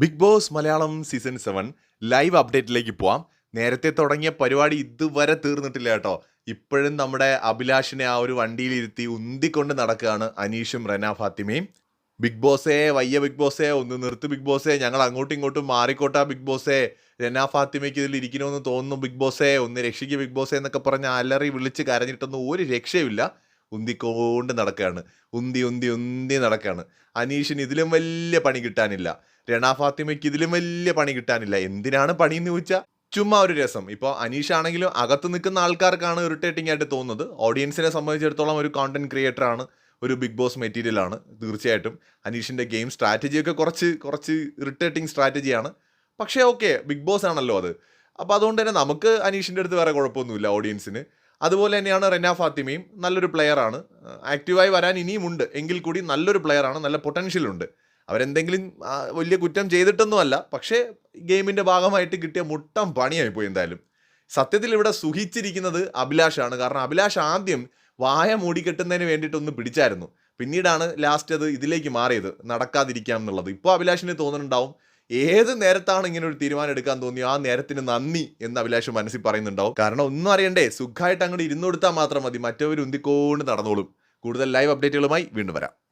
Big Boss Malayalam season seven live അപ്ഡേറ്റിലേക്ക് പോവാം. നേരത്തെ തുടങ്ങിയ പരിപാടി ഇതുവരെ തീർന്നിട്ടില്ല കേട്ടോ. ഇപ്പോഴും നമ്മുടെ അഭിലാഷിനെ ആ ഒരു വണ്ടിയിലിരുത്തി ഉന്തിക്കൊണ്ട് നടക്കുകയാണ് അനീഷും റെന ഫാത്തിമയും. ബിഗ് ബോസേ വയ്യ ബിഗ് ബോസേ ഒന്ന് നിർത്ത് ബിഗ് ബോസേ ഞങ്ങൾ അങ്ങോട്ടും ഇങ്ങോട്ടും മാറിക്കോട്ടാ ബിഗ് ബോസേ. രന ഫാത്തിമയ്ക്ക് ഇതിൽ ഇരിക്കണമെന്ന് തോന്നുന്നു ബിഗ് ബോസേ ഒന്ന് രക്ഷിക്ക് ബിഗ് ബോസേ എന്നൊക്കെ പറഞ്ഞ് അലറി വിളിച്ച് കരഞ്ഞിട്ടൊന്നും ഒരു രക്ഷയുമില്ല. ഉന്തിക്കൊണ്ട് നടക്കുകയാണ് ഉന്തി ഉന്തി ഉന്തി നടക്കുകയാണ് അനീഷിന് ഇതിലും വലിയ പണി കിട്ടാനില്ല. രണ ഫാത്തിമയ്ക്ക് ഇതിലും വലിയ പണി കിട്ടാനില്ല. എന്തിനാണ് പണി എന്ന് ചോദിച്ചാൽ ചുമ്മാ ഒരു രസം. ഇപ്പോൾ അനീഷ് ആണെങ്കിലും അകത്ത് നിൽക്കുന്ന ആൾക്കാർക്കാണ് ഇറിറ്റേറ്റിംഗ് ആയിട്ട് തോന്നുന്നത്. ഓഡിയൻസിനെ സംബന്ധിച്ചിടത്തോളം ഒരു കോണ്ടന്റ് ക്രിയേറ്റർ ആണ്. ഒരു ബിഗ് ബോസ് മെറ്റീരിയൽ ആണ് തീർച്ചയായിട്ടും. അനീഷിന്റെ ഗെയിം സ്ട്രാറ്റജിയൊക്കെ കുറച്ച് കുറച്ച് ഇറിറ്റേറ്റിംഗ് സ്ട്രാറ്റജിയാണ് പക്ഷേ ഓക്കെ ബിഗ് ബോസ് ആണല്ലോ അത്. അപ്പോൾ അതുകൊണ്ട് തന്നെ നമുക്ക് അനീഷിന്റെ അടുത്ത് വേറെ കുഴപ്പമൊന്നുമില്ല ഓഡിയൻസിന് അതുപോലെ തന്നെയാണ് റെന ഫാത്തിമയും നല്ലൊരു പ്ലെയർ ആണ്. ആക്റ്റീവായി വരാൻ ഇനിയും ഉണ്ട്. എങ്കിൽ കൂടി നല്ലൊരു പ്ലെയർ ആണ് നല്ല പൊട്ടൻഷ്യൽ ഉണ്ട്. അവരെന്തെങ്കിലും വലിയ കുറ്റം ചെയ്തിട്ടൊന്നുമല്ല പക്ഷേ ഗെയിമിന്റെ ഭാഗമായിട്ട് കിട്ടിയ മുട്ടം പണിയായി പോയി എന്തായാലും. സത്യത്തിൽ ഇവിടെ സുഖിച്ചിരിക്കുന്നത് അഭിലാഷാണ് കാരണം അഭിലാഷ് ആദ്യം വായ മൂടിക്കെട്ടുന്നതിന് വേണ്ടിയിട്ടൊന്ന് പിടിച്ചായിരുന്നു. പിന്നീടാണ് ലാസ്റ്റ് അത് ഇതിലേക്ക് മാറിയത്. നടക്കാതിരിക്കാം എന്നുള്ളത്. ഇപ്പോൾ അഭിലാഷിന് തോന്നുന്നുണ്ടാവും ഏത് നേരത്താണ് ഇങ്ങനെ ഒരു തീരുമാനം എടുക്കാൻ തോന്നിയോ? ആ നേരത്തിന് നന്ദി എന്ന് അഭിലാഷം മനസ്സിൽ പറയുന്നുണ്ടാവും. കാരണം ഒന്നും അറിയണ്ടേ സുഖമായിട്ട് അങ്ങോട്ട് ഇരുന്നു കൊടുത്താൽ മാത്രം മതി. മറ്റവർ ഉന്തിക്കോണ്ട് നടന്നോളും. കൂടുതൽ ലൈവ് അപ്ഡേറ്റുകളുമായി വീണ്ടും വരാം.